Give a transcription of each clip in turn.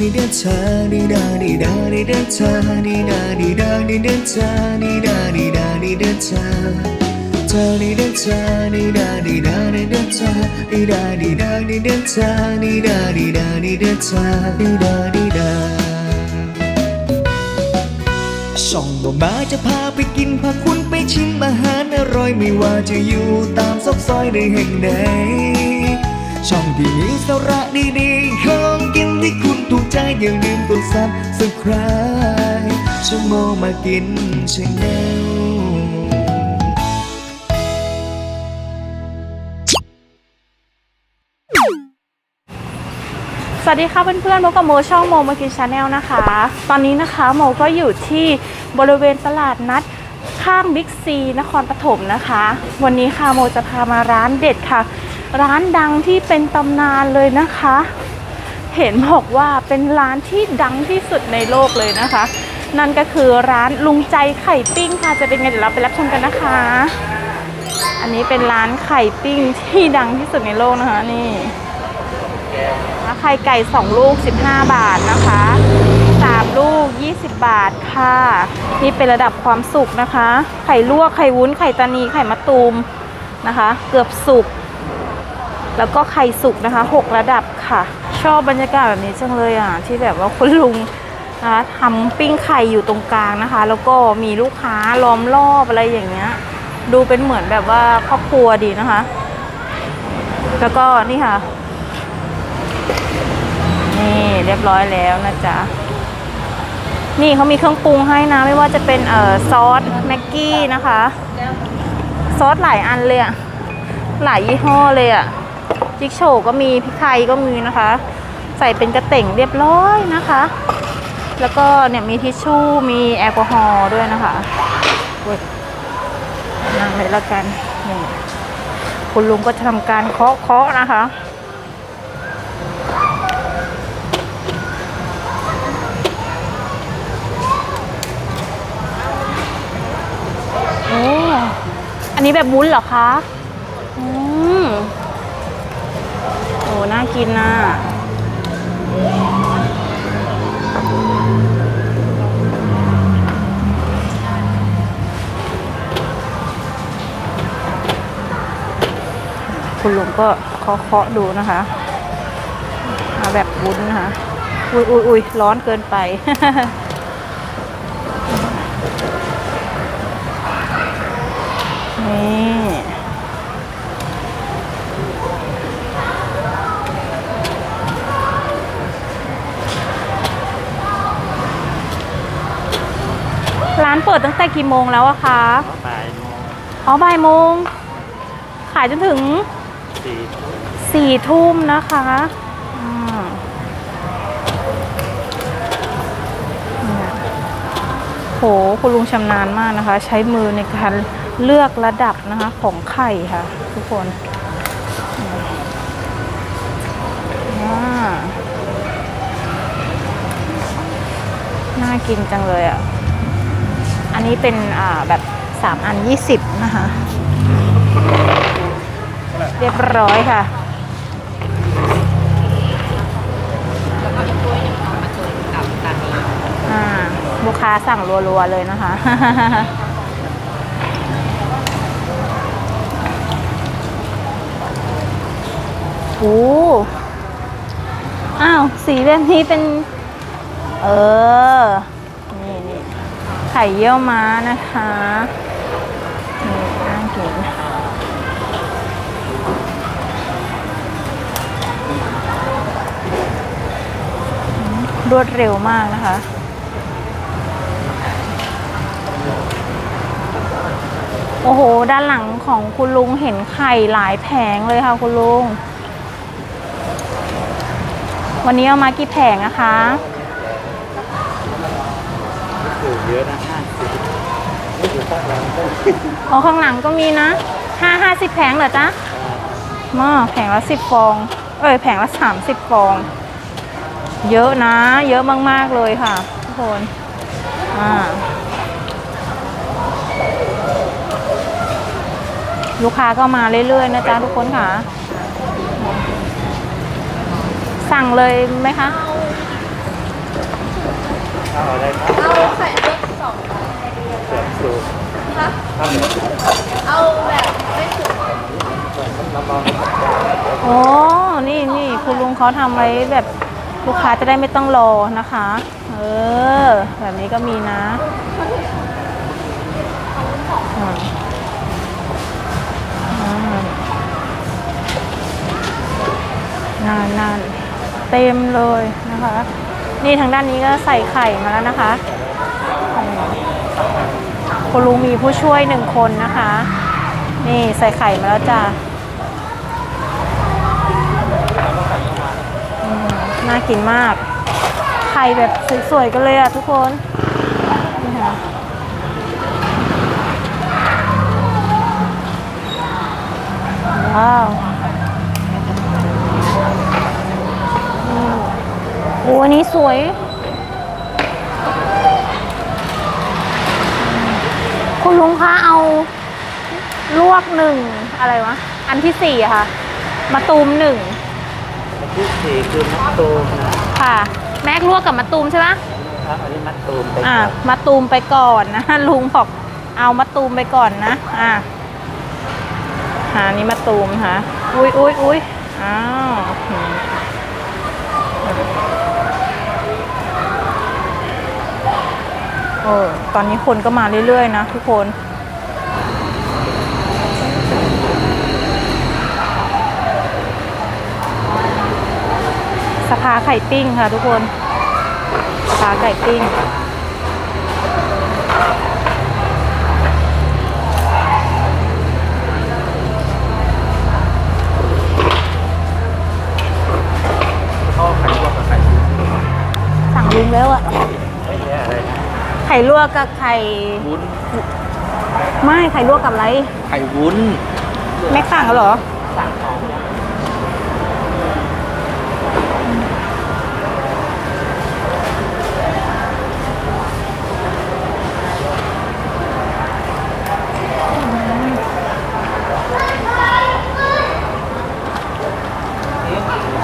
ดีเดชาดีดาดีดาดีเดชาดีดาดีดาดีเดชาดีดาดีดาดีเดชาเธอดีเดชาดีดาดีดาดีเดชาดีดาดีดาดีเดชาดีดาดีดาดีเดชาดีดาดีดาช่องบ่มาจะพาไปกินพาคุณไปชิมอาหารอร่อยไม่ว่าจะอยู่ตามซอกซอยในแห่งใดช่องที่มีสาระดีๆ อย่าลืมกดซับสไคร b e ช่องโมมากินชาแนลสวัสดีค่ะเพื่อนๆพบกับโมช่องโมมากินชาแนลนะคะ ตอนนี้นะคะโมก็อยู่ที่บริเวณตลาดนัดข้างบิ๊กซีนครปฐมนะคะ วันนี้ค่ะโมจะพามาร้านเด็ดค่ะ ร้านดังที่เป็นตำนานเลยนะคะ เห็นบอกว่าเป็นร้านที่ดังที่สุดในโลกเลยนะคะ นั่นก็คือร้านลุงใจไข่ปิ้งค่ะ จะเป็นไงเดี๋ยวเราไปรับชมกันนะคะ อันนี้เป็นร้านไข่ปิ้งที่ดังที่สุดในโลกนะคะนี่ไข่ไก่ 2 ลูก 15 บาทนะคะ 3 ลูก 20 บาทค่ะ นี่เป็นระดับความสุกนะคะ ไข่ลวกไข่วุ้นไข่ตานีไข่มะตูมนะคะ เกือบสุก แล้วก็ไข่สุกนะคะ 6 ระดับค่ะ ชอบบรรยากาศแบบนี้จังเลยอะที่แบบว่าคุณลุงนะคะทำปิ้งไข่อยู่ตรงกลางนะคะ แล้วก็มีลูกค้าล้อมรอบอะไรอย่างเงี้ย ดูเป็นเหมือนแบบว่าครอบครัวดีนะคะ แล้วก็นี่ค่ะ นี่เรียบร้อยแล้วนะจ๊ะนี่เขามีเครื่องปรุงให้นะ ไม่ว่าจะเป็นเอ่อซอสแม็กกี้นะคะ ซอสหลายอันเลยอะหลายยี่ห้อเลยอะ จิกโชว์ก็มีพริกไทยก็มีนะคะ ใส่เป็นกระเต่งเรียบร้อยนะคะ แล้วก็เนี่ยมีทิชชู่มีแอลกอฮอล์ด้วยนะคะนั่งเลยแล้วกันนี่คุณลุงก็จะทำการเคาะเคาะๆนะคะโอ้อันนี้แบบวุ้นเหรอคะ น่ากินน่ะคุณลุงก็เคาะๆดูนะคะมาแบบวุ้นนะคะ อุ้ยอุ้ยอุ้ยร้อนเกินไป นี่ ร้านเปิดตั้งแต่กี่โมงแล้วอะคะบ่ายโมงอ๋อบ่ายโมง ขายจนถึงสี่สี่ทุ่มนะคะอืมเนี่ยโหคุณลุงชำนาญมากนะคะ ใช้มือในการเลือกระดับนะคะของไข่ค่ะ ทุกคนอ่าน่ากินจังเลยอะ อันนี้เป็นแบบ 3 อัน 20 นะคะ เรียบร้อยค่ะอ่าลูกค้าสั่งรัวๆเลยนะคะโอ้อ้าว สีแบบนี้เป็น เออ ข่เยี่ยวม้านะคะนี่น่ากินรวดเร็วมากนะคะ โอ้โห ด้านหลังของคุณลุงเห็นไข่หลายแผงเลยค่ะคุณลุง วันนี้เอามากี่แผงนะคะอยู่เยอะนะ อยู่ข้างหลังก็อ๋อข้างหลังก็มีนะห้าห้าสิบแผงเหรอจ๊ะมาแผงละสิบฟอง เอ้ยแผงละสามสิบฟอง เยอะนะ เยอะมาก ๆ เลยค่ะ ทุกคนอ่าลูกค้าก็มาเรื่อย ๆ นะจ๊ะทุกคนค่ะ สั่งเลยไหมคะเอาอะไรครับเอาไข่เล็กสองเสือสูบ ครับข้าวเหนียวเอาแบบไม่สุกน้ำมันโอ้นี่นี่คุณลุงเขาทำไว้แบบลูกค้าจะได้ไม่ต้องรอนะคะ เออ แบบนี้ก็มีนะอ่าอ่านานนานเต็มเลยนะคะ นี่ทางด้านนี้ก็ใส่ไข่มาแล้วนะคะอืม คุณลุงมีผู้ช่วยหนึ่งคนนะคะ นี่ใส่ไข่มาแล้วจ้าน่ากินมาก ไข่แบบสวยๆกันเลยอะทุกคนนี่ค่ะว้าวอืมโอ้อันนี้สวย คุณ ลุงคะเอา ลวกหนึ่งอะไรวะ อันที่สี่อะค่ะ มาตูมหนึ่งที่สี่คือมัดตูมนะค่ะ แม็กลวกกับมะตูมใช่ไหมครับอันนี้มัดตูมไปอ่าก่อนมะตูมไปก่อนนะ ลุงบอกเอามะตูมไปก่อนนะ อ่าหานี่มะตูมค่ะ อุ้ยอุ้ยอุ้ยอ้าวอืม โอ้ตอนนี้คนก็มาเรื่อย ๆ นะทุกคนสภาไข่ปิ้งค่ะทุกคนสภาไข่ปิ้ง ไข่ลวกกับไข่ วุ้นไม่ไข่ลวกกับอะไร ไข่วุ้นแม็กสั่งแล้วเหรอสั่งของ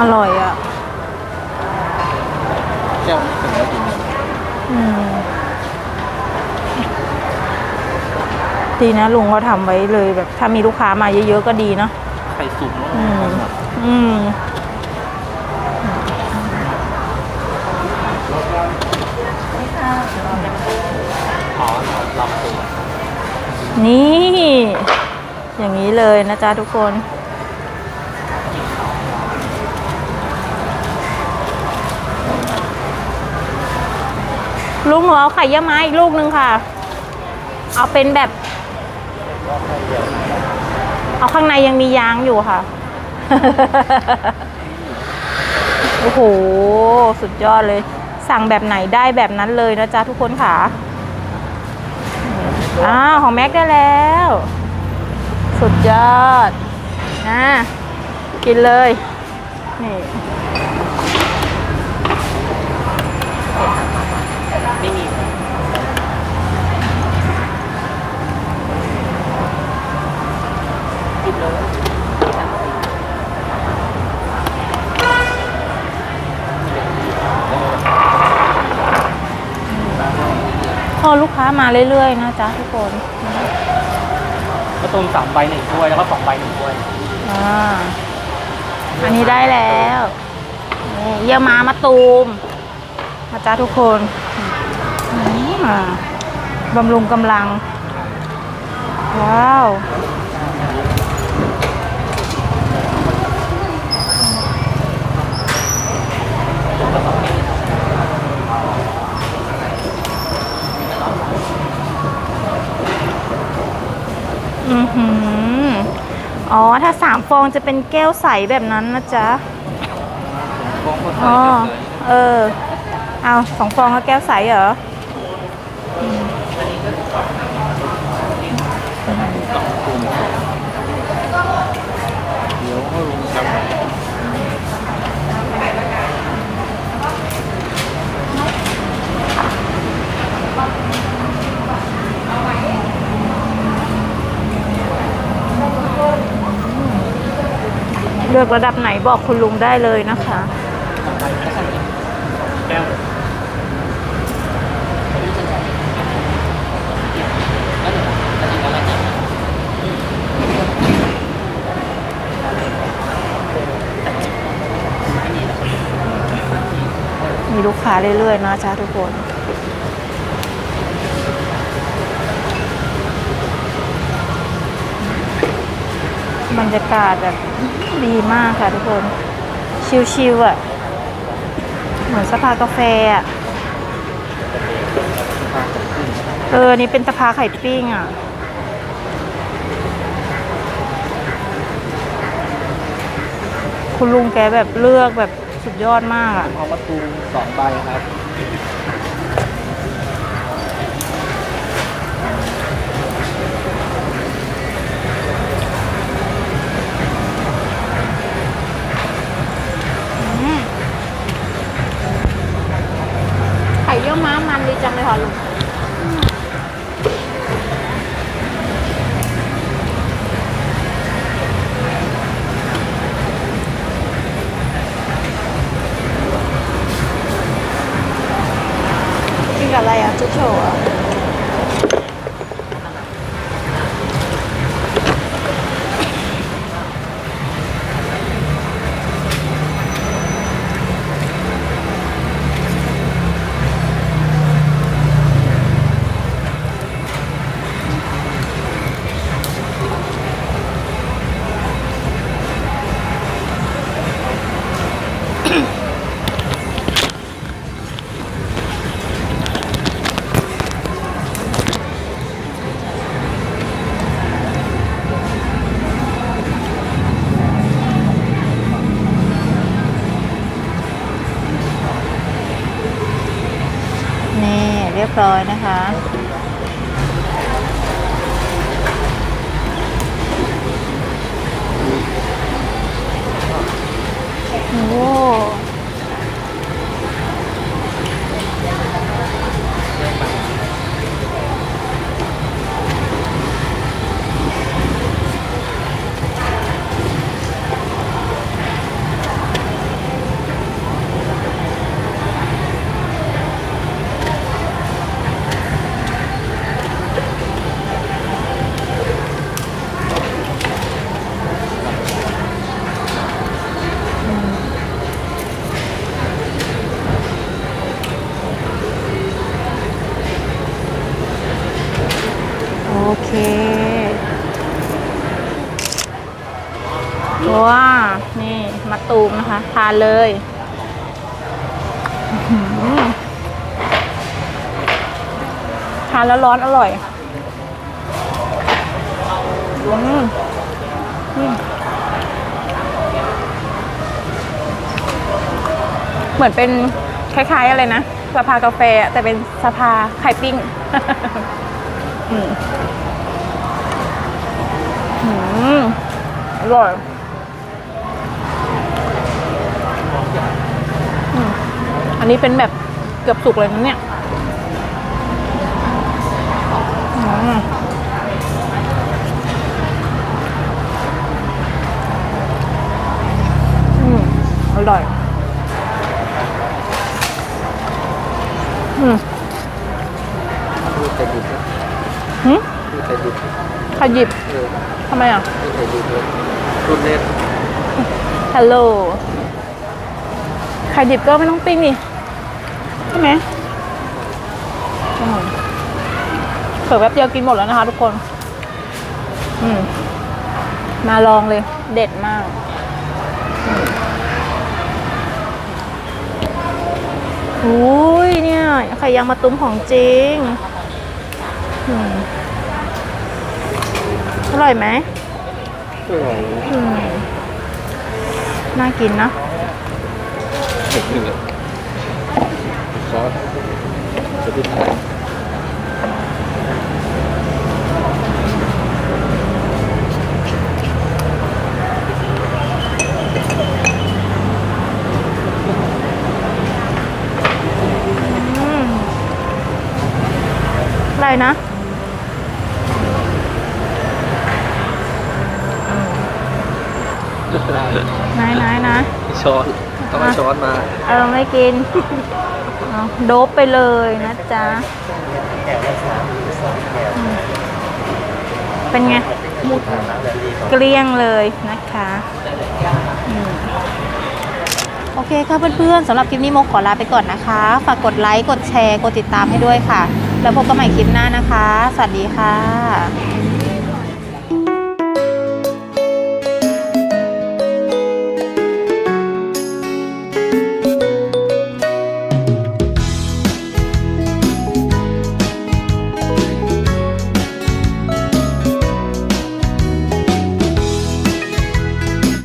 อร่อยอะ แก้วเป็นแล้วกิน อืม ดีนะลุงเขาทำไว้เลยแบบ ถ้ามีลูกค้ามาเยอะๆก็ดีเนาะไข่สุกแล้วอืมอืมอ๋อลองตูมนี่ อย่างนี้เลยนะจ๊ะทุกคนลุงหนูเอาไข่เยี่ยวม้าอีกลูกนึงค่ะ เอาเป็นแบบ เอาข้างในยังมียางอยู่ค่ะ โอ้โห สุดยอดเลย สั่งแบบไหนได้แบบนั้นเลยนะจ๊ะทุกคนค่ะอ้าของแม็กได้แล้ว สุดยอดนะกินเลย นี่ อลูกค้ามาเรื่อยๆนะจ๊ะทุกคนข้าวต้มสามใบหนึ่งถ้วยแล้วก็สองใบหนึ่งถ้วยอ่าอันนี้ได้แล้วนี่เยี่ยมมามาตูมนะจ๊ะทุกคนอืมอ่าบำรุงกำลัง ว้าว อือหืออ๋อ ถ้าสามฟองจะเป็นแก้วใสแบบนั้นนะจ๊ะฟองก็ใส่อ๋อเยอะเลยเออ เอาสองฟองก็แก้วใสเหรอ ลือกระดับไหนบอกคุณลุงได้เลยนะคะมีลูกค้าเรื่อยๆนะจ้าทุกคน บรรยากาศแบบดีมากค่ะทุกคน ชิลๆอะ เหมือนสภากาแฟอะ เออ นี่เป็นสภาไข่ปิ้งอะคุณลุงแกแบบเลือกแบบสุดยอดมากอะเอาประตูสองใบครับ กินกับ ร้อยนะคะ โอ้โอ เคว้านี่มาตูมนะคะ ทานเลยทานแล้วร้อนอร่อยเหมือนเป็นคล้าย ๆ อะไรนะสภากาแฟแต่เป็นสภาไข่ปิ้ง อืม อืมอร่อยอืมอันนี้เป็นแบบเกือบสุกเลยนะเนี่ยอืมอืมอร่อย อืมพูดแต่หยุดนะหืมพูดแต่หยุด ขยิบเออทำไมอะพูดแต่หยุดเลยรุ่นเล่นฮัลโหลไข่ดิบก็ไม่ต้องปิ้งนี่ใช่ไหมอืมเผื่อแป๊บเดียวกินหมดแล้วนะคะทุกคน อืม มาลองเลย เด็ดมากอืมอุ้ยเนี่ย ไข่ยางมะตุ้มของจริง อืม อร่อยไหมอร่อยอืมน่ากินนะเผ็ดหนึ่งเลยซอสจะพิถ่ายอืมอะไรนะ ไหนไหนไหนช้อนต้องเอาช้อนมา เออไม่กินเอาโดบไปเลยนะจ๊ะอืมเป็นไงเกลี้ยงเลยนะคะอืมโอเคค่ะเพื่อนๆสำหรับคลิปนี้โมขอลาไปก่อนนะคะ ฝากกดไลค์ กดแชร์ กดติดตามให้ด้วยค่ะ แล้วพบกันใหม่คลิปหน้านะคะ สวัสดีค่ะ